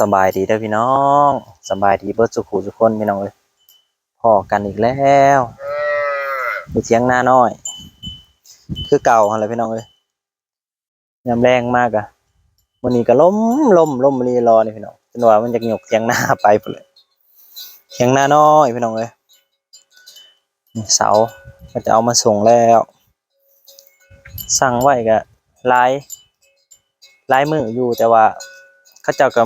สบายดีเด้อพี่น้องสบายดีเบิดสุขุทุคนพี่น้องเอ้ยพอกันอีกแล้วอยู่เทียงหน้าน้อย คือเก่าหั่นแหละพี่น้องเอ้ยยามแรงมากอะวันนี้ก็ล้มล้มล้มรีรอนี่พี่น้องจนว่ามันจะหยกเทียงหน้าไปเลยเทียงหน้าน้อยพี่น้องเอ้ยเสาก็จะเอามาส่งแล้ว สั่งไว้ก็หลายลายมืออยู่แต่ว่าเขาเจ้าก็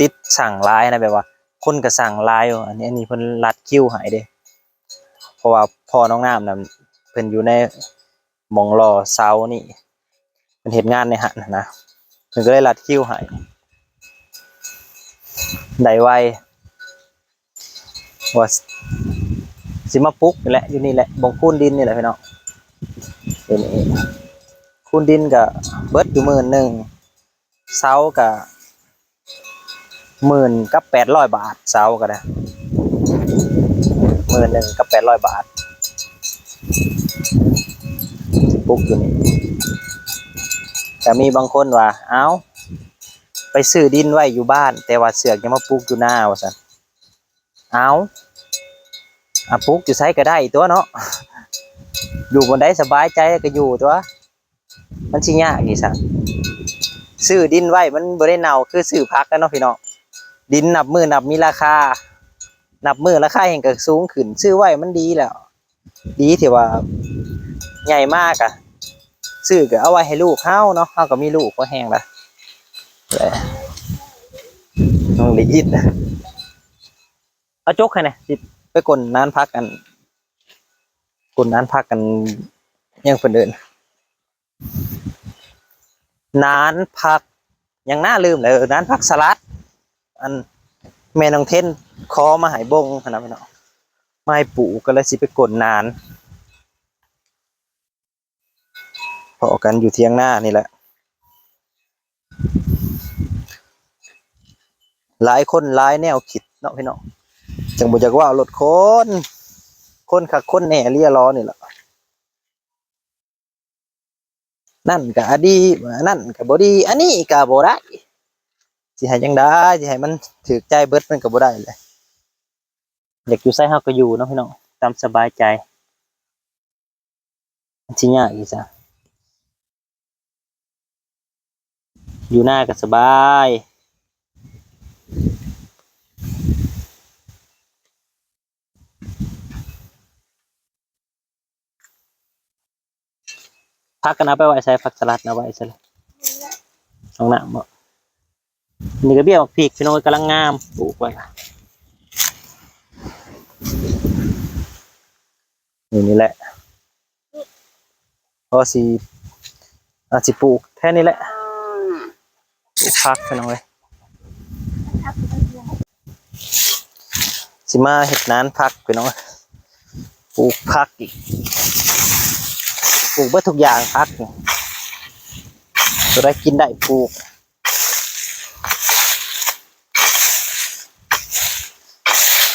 ติดสั่งไลน์นะแบบว่า คนก็สั่งไลน์อยู่อันนี้อันนี้เพิ่นรัดคิ้วหายเด้เพราะว่าพ่อน้องน้ำน่ะเพิ่นอยู่ในหมองรอเซานี่เพิ่นเฮ็ดงานในหันนะเพิ่นก็เลยรัดคิ้วให้ได้ไวว่าสิมาปลุกนี่แหละอยู่นี่แหละบงคูนดินนี่แหละพี่น้องเดี๋ยวนี้คูนดินก็เบิร์ดอยู่หมื่นหนึ่งเซาก็ หมื่นกับแปดร้อยบาทเสาก็ได้หมื่นหนึ่งกับแปดร้อยบาทปลุกอยู่นี่แต่มีบางคนว่า เอ้า ไปซื้อดินไว้อยู่บ้าน แต่ว่าเสือกยังมาปลูกอยู่หน้าว่าสันเอ้าอะปลูกอยู่ไสก็ได้ตัวเนาะอยู่บนได้สบายใจก็อยู่ตัว มันชิยากอีสันซื้อดินไว้มันบ่ได้เน่าคือซื้อพักกันเนาะพี่น้อง ดินนับมือนับมีราคา นับมือราคาแห่งก็สูงขึ้น ซื้อไว้มันดีแล้ว ดีที่ว่าใหญ่มากอะซื้อก็เอาไว้ให้ลูกเฮาเนาะเฮาก็มีลูกก็แห้งละน้องด้ยินนะเอาจกให้น่ยไปกลนนานพักกันกลนนานพักกันยังเพิ่นเดินนานพักยังน่าลืมเลยเออนานพักสลัด อันแม่น้องเท่นคอมาหายบงพะนะพี่น้องมาให้ปู่ก็เลยสิไปกดนานพอกันอยู่เทียงหน้านี่แหละ หลายคนหลายแนวคิดเนาะพี่น้องจังบ่จักว่ารถคนคนขักคนแหน่เรียล้อนี่แหละนั่นก็อดีนั่นก็บ่ดี อันนี้ก็บ่ได้ สิให้ยังได้สิให้มันถือใจเบิดมันก็บ่ได้เลยอยากอยู่ไสเฮาก็อยู่เนาะพี่น้องตามสบายใจมันสิยากอีจ้ะอยู่หน้าก็สบายพักกันเอาไปไว้ใส่ผักสลัดเอาไว้ใส่เลยเอาหน้าบ่ นี่ก็เบี้ยบักพีกพี่น้องกำลังงามปลูกไว้นี่นี่แหละพอสีอาจสิปลูกแค่นี้แหละปลูกพักพี่น้องเลยสิมาเห็ดนานพักพี่น้องปลูกพักอีกปลูกเบิดทุกอย่างพักจะได้กินได้ปลูก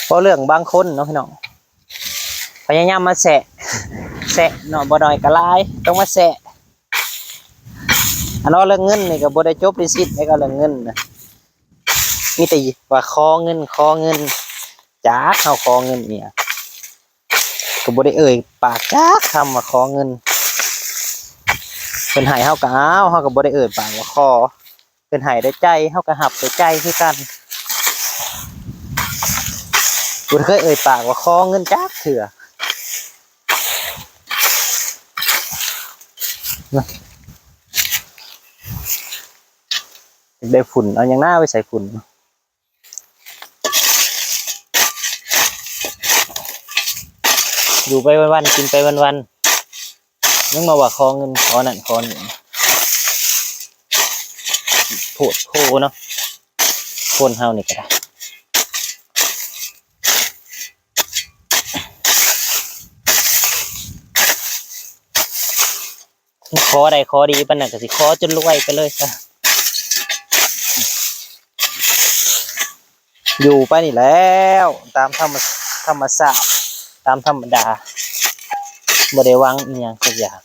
เพราะเรื่องบางคนเนาะพี่น้องพยายามมาแสะแสะเนาะบ่น้อยก็หลายต้องมาแสะอันนั้นเรื่องเงินนี่ก็บ่ได้จบด้สิ้นไอ้ก็เรื่องเงินนะมีแต่ว่าขอเงินขอเงินจ้าเขาขอเงินเนี่ยก็บ่ได้เอ่ยปากจ้าคำว่าขอเงินเพิ่นให้เฮาก็เอาเฮาก็บ่ได้เอ่ยปากว่าขอเพิ่นให้ได้ใจเฮาก็รับได้ใจคือกัน คุณเคยเอ่ยปากว่าขอเงินจักเถื่อได้ฝุ่นเอาอย่างหน้าไปใส่ฝุ่นอยู่ไปวันๆกินไปวันๆยังมาว่าขอเงินขอนั่นขอนี่โผดโพเนาะคนเฮานี่ก็ได้ ขอได้ขอดีปนนั้นก็สิขอจนรวยไปเลยจ้ะอยู่ไปนี่แล้วตามธรรมธรรมชาติตามธรรมดาบ่ได้หวังอีหยังสักอย่าง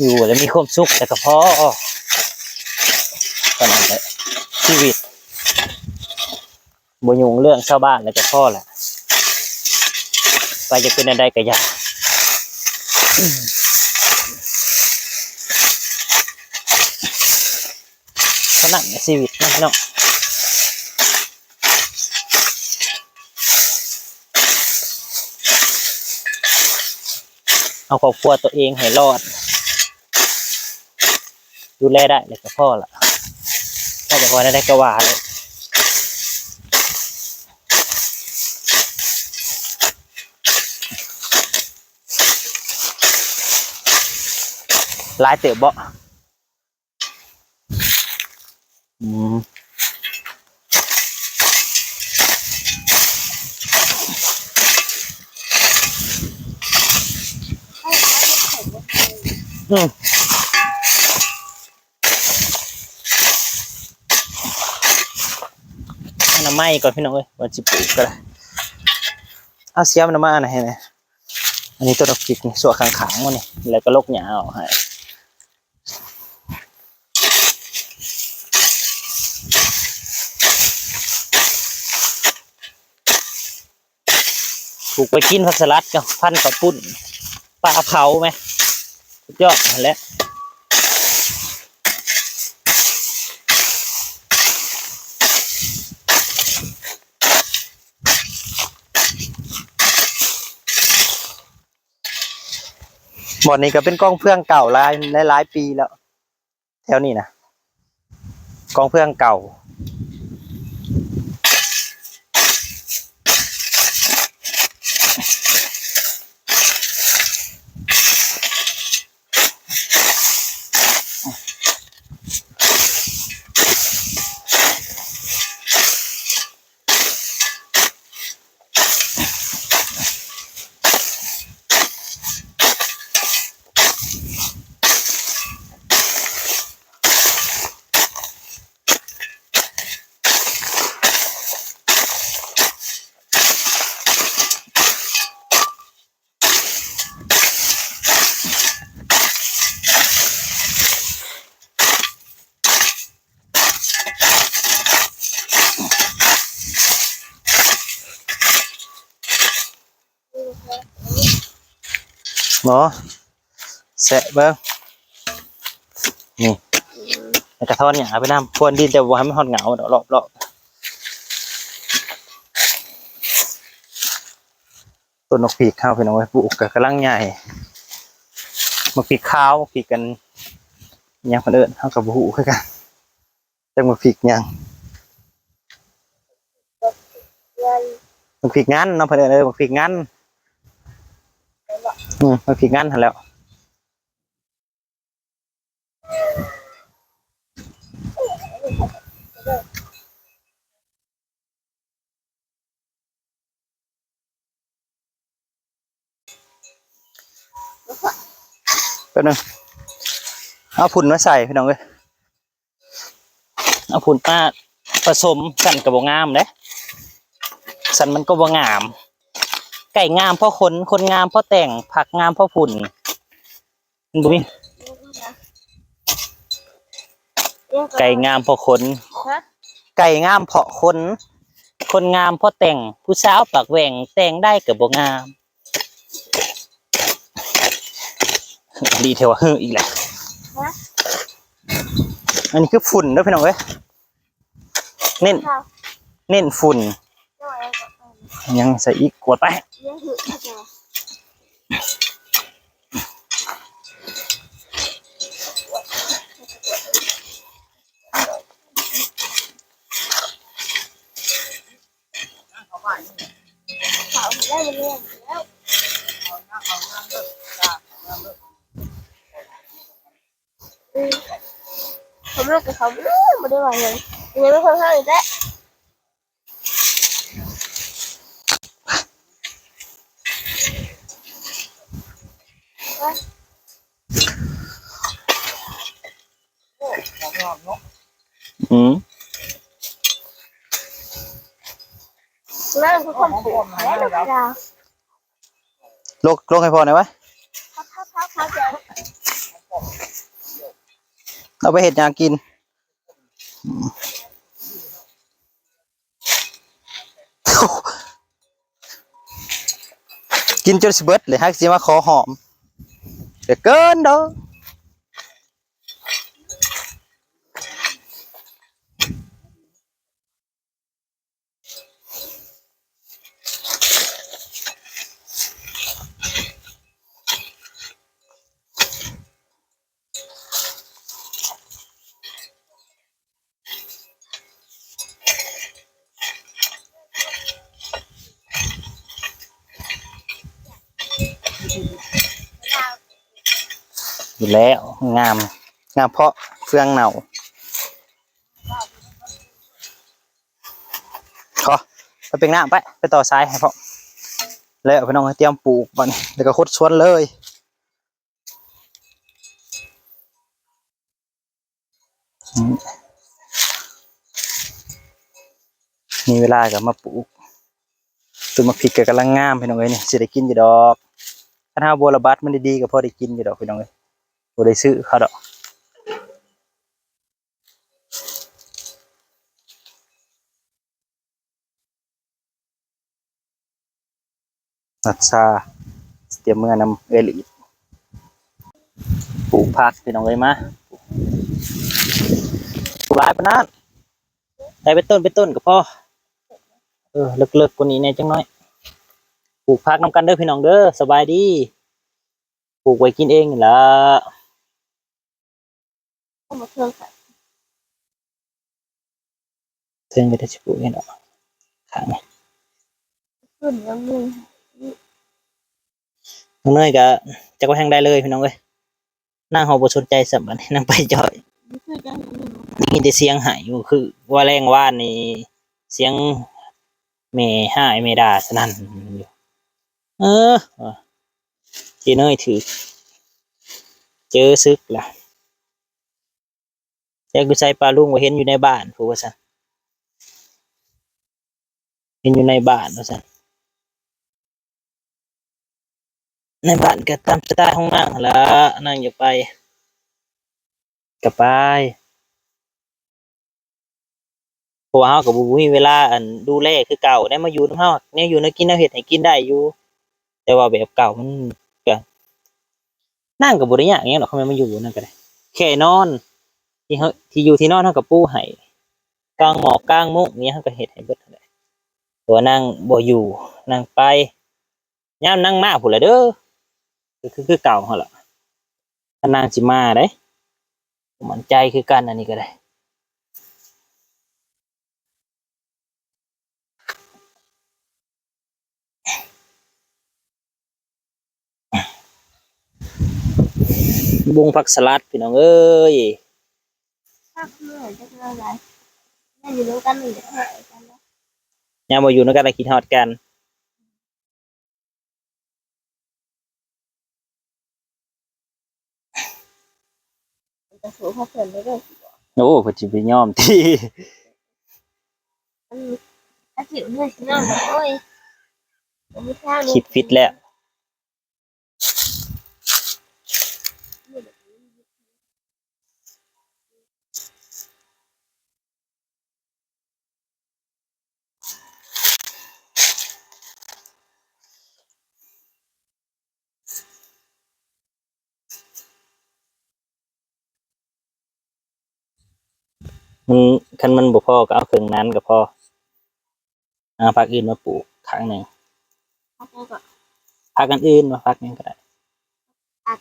อยู่แล้วมีความสุขแต่ก็พอเท่านั้นชีวิตบ่ยุ่งเรื่องชาวบ้านแล้วก็พ่อแหละไปจะเป็นอะไรก็อย่าข นาดชีวิตนะพี่น้องเอาครอบครัวตัวเองให้รอด ดูแลได้เลยกับพ่อละถ้าจะพอได้ก็ว่าเลยหลายเติบบ่ อืมอืมอันน้ำไม้ก่อนพี่น้องเอ้ยวันจิปลูกก็ได้เอาเสียมน้ำมาอันไหนให้ไหนอันนี้ต้นดอกจิกนี่ส่วนข้างๆมันนี่แล้วก็ลกหญ้าออกให้ ถูกไปกินผักสลัดกับพันกับปุ้นปลาเผาไหมสุดยอดแหละบ่อนนี้ก็เป็นกล้องเพื่องเก่าลายหลายหลายปีแล้ว แถวนี้นะกล้องเพื่องเก่า หมอแสะเบิ้งนี่แล้วกระท้อนเนี่ยเอาไปน้ำพรวนดินแต่ว่าให้มันหอดเหงาเดี๋ยวรอบรอบต้นนกปีกข้าวพี่น้องไว้ปลูกกับกระลังใหญ่มาปีกข้าวปีกกันยังคนเอิญเท่ากับหูคือกันจังมาปีกยังยันมาปีกงั้นน้องเพื่อนเออมาปีกงั้น อืมมาปีกงั้นหันแล้ว แป๊บนึงเอาผุนมาใส่พี่น้องเอ้ยเอาผุนมาผสมสันกับบงามเด้สันมันก็บ่งาม ไก่งามเพราะขนคนงามเพราะแต่งผักงามเพราะผุนมันบ่มีไก่งามเพราะขนฮะไก่งามเพราะคน คนงามเพราะแต่งผู้สาวปากแหว่งแต่งได้กับบ่งามดีเทวะเฮ้ออีกแหละฮะอันนี้คือฝุ่นเด้วยพี่น้องเอ้ยเน้นข้าวเน้นฝุ่น ยังใส่อีกกวดไปเลี้ยงหืดเข้าใจไหมเขาได้มาเลี้ยงแล้วอืมผมลูกกับเขาไม่ไม่ได้ว่าเลยยังไม่ค่อยเข้าอีกแล้ว อืมแล้วทุกคนปวดแล้วลูกราโลโลกให้พอหนวะเราไปเห็ดยากินกินจนสเบิดเลยฮักสิมาขอหอมเด็กเกินเด้อ อยู่แล้วงาม งามเพราะเฟืองเน่าขอไป เป็นหน้าไป ไปต่อซ้ายให้พ่อแล้วพี่น้องเตรียมปลูกบันแล้วก็คดชวนเลยมมีเวลากับมาปลูกต้นมะพริกก็กำลังงามพี่น้องเอ้ยนี่สิได้กินอยู่ดอกถ้าหาบัวระบาดมันดีๆก็พอได้กินอยู่ดอกพี่น้องเอ้ยบ่ได้ซื้อเขาดอก นัดซาเตรียมเมื่อนำเอลิปลูกผักพี่น้องเอ้ยมาปลูกหลายปนนั้นได้เป็นต้นเป็นต้นก็พอเออเลิกๆกว่านี้แน่จังน้อยปลูกผักนำกันเด้อพี่น้องเด้อสบายดีปลูกไว้กินเองละเอเชื่องใส่เทิงก็ได้สิปลูกเองดอกข้างนี้ขึ้นแล้วมึง น้องเนยก็จะก็แห้งได้เลยพี่น้องเอ้ยนั่งหอบสนใจสับบัดนี้นั่งไปจ่อยไม่จะให้มึงได้ยินแต่เสียงหายอยู่คือว่าแรงว่านี่เสียงแม่หายแม่ด่าสนั่นอยู่เออว่ะเจเนยถือ เจอซึกล่ะแต่กูใส่ปลาลุงว่าเห็นอยู่ในบ้านพูดว่าซั่นเห็นอยู่ในบ้านว่าซั่น ในบ้านก็ตามสไตล์ของนางหั่นละนางอยาไปก็ไปเพราะว่าเฮาก็บ่มีเวลาอันดูแลคือเก่าได้มาอยู่นำเฮาแนวอยู่แนกินแนวเฮ็ดให้กินได้อยู่ แต่ว่าแบบเก่ามันก็นั่งก็บ่ได้ยากอิหยังดอกเขาม่นมาอยู่นั่นก็ได้แค่นอน ที่เฮาที่อยู่ที่นอนเฮาก็ปูให้กลางหมอกกลางมุ้งนี้เฮาก็เฮ็ดให้เบิดนั่นแหละแต่ว่านั่งบ่อยู่นั่งไปยามนั่งมาพุ่นละเด้อ คือคือเก่าหั่นล่ะถ้านางสิมาเด้บ่มั่นใจคือกันอันนี้ก็ได้บุงผักสลัดพี่น้องเอ้ยถ้าเมื่อจะเป็นอะไรนั่นอยู่ด้วยกันหนึ่งเดี๋ยวให้กันนะยามบ่อยู่นำกันแล้วคิดฮอดกัน จะสูงพอเพื่อนได้ด้วยโอ้เพิ่นสิไปยอมที่มันอาทิตย์เมื่อสิน้องแบบโอ้ยมันไม่ทางคิดฟิตแล้ว มันคันมันบ่พอก็เอาเครื่องนั้นก็พอเอาผักอื่นมาปลูกข้างหนึ่งพักแล้วก็ผักอันอื่นมาผักหนึงก็ได้ผัก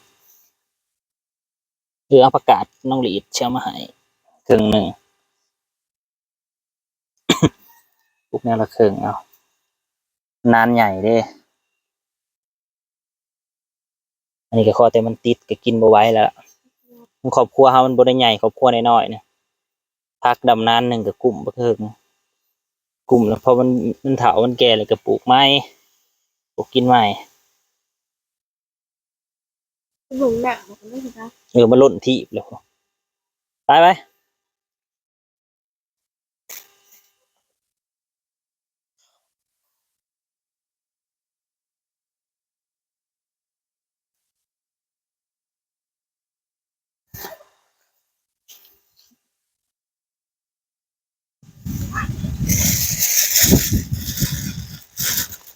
หรือเอาผักกาดน้องหลีดเชื่อมาให้เครื่องหนึ่งปลูกแนวละเครื่องเอานานใหญ่เด้ อันนี้ก็ขอแต่มันติดก็กินบ่ไหว้แล้วล่ะมันครอบครัวเฮามันบ่ได้ใหญ่ครอบครัวน้อยๆเนี่ย พักดำนานหนึ่งก็กลุ่มบ่เทิงกลุ่มแล้วพอมันมันเฒ่ามันแก่เลยก็ปลูกไม้ปลูกกินไม้หนุ่มหนักมันไม่ใช่ปะเออมาล่นที่แล้วไปไป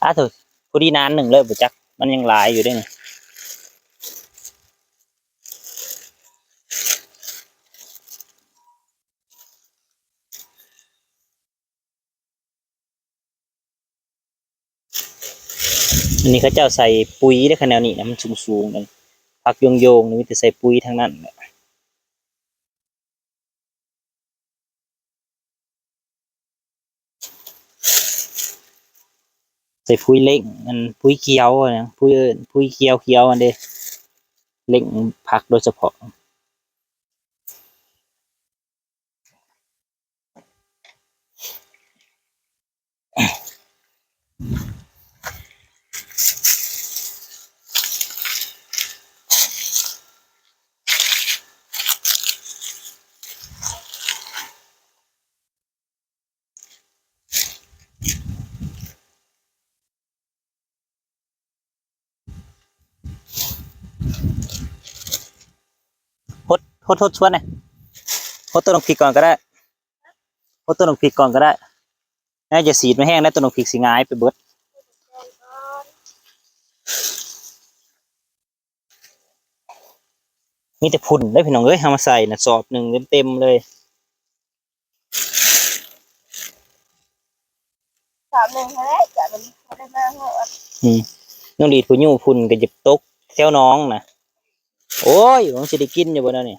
อะเถอะผู้ดีนานหนึ่งเลยบ่จัก มันยังหลายอยู่ด้วยนี่อันนี้เขาเจ้าใส่ปุ๋ยได้ขนาดนี้นะมันสูงๆนั่นพักโยงๆนี่มีแต่ใส่ปุ๋ยทั้งนั้นแหละ ใส่ปุ้ยเล็กอันปุ้ยเขียวอะนะปุ้ยเอิ้นปุ๋ยเขียวเขียวอันเด้เล็กผักโดยเฉพาะ โทษโทษชวนหน่อยโทษต้นนกพริกก่อนก็ได้โทษต้นนกพริกก่อนก็ได้น่าจะสีดไม่แห้งแล้วต้นนกพริกสีงายไปเบิดมีแต่พุ่นได้อพี่น้องเอ้ยเอามาใส่นะสอบหนึ่งเต็มๆเลยสามหนึ่งแค่จะเป็นไม่ได้มากเหรออืมน้องดีดผู้ยู่พุ่นก็จะตกแถวน้องนะ โอ้ยผมจะได้กินอยู่บนนั้นนี่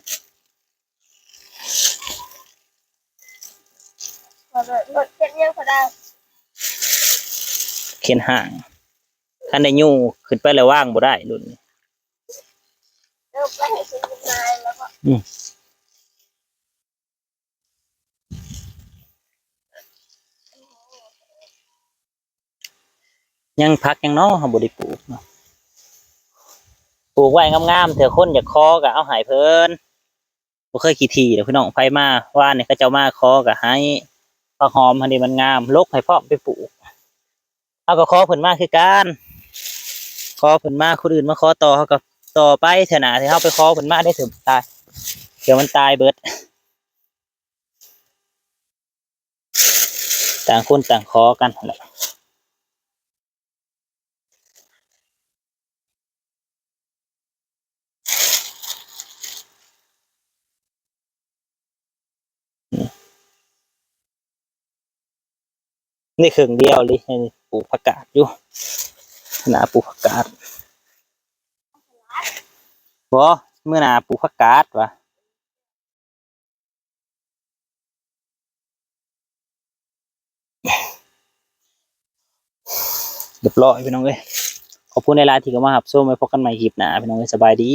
รถรถเจ็ดยังพอได้เขียนห่าง ท่านได้ยู่ขึ้นไปแล้วว่างบ่ได้รุ่นนี้เริ่มไปเห็นชิ้นนายแล้วก็ยังพักยังเนาะเขาบ่ได้ปลูกเนาะ ปลูกไว้งามๆเถอะคนอยากคอก็เอาหายเพิ่นบ่เคยขี้ทีเดี๋ยวพี่น้องไผมาว่าเนี่ยเขาเจ้ามาคอก็ให้ผักหอมอันนี้มันงามลกให้พ่อไปปลูกเอาก็คอเพิ่นมาคือกันคอเพิ่นมาคนอื่นมาคอต่อเขาก็ต่อไปเถอะนะที่เฮาไปคอเพิ่นมาได้ถึงตายเดี๋ยวมันตายเบิด ต่างคนต่างคอกันนั่นแหละ นี่ครึ่งเดียวเลยนี่ปลูกผักกาดอยู่หนาปลูกผักกาดบ่เมื่อหนาปลูกผักกาดวะเรียบร้อยพี่น้องเอ้ยขอบคุณในไลน์ที่เข้ามาหับส้มไว้พบกันใหม่คลิปหนาพี่น้องเอ้ยสบายดี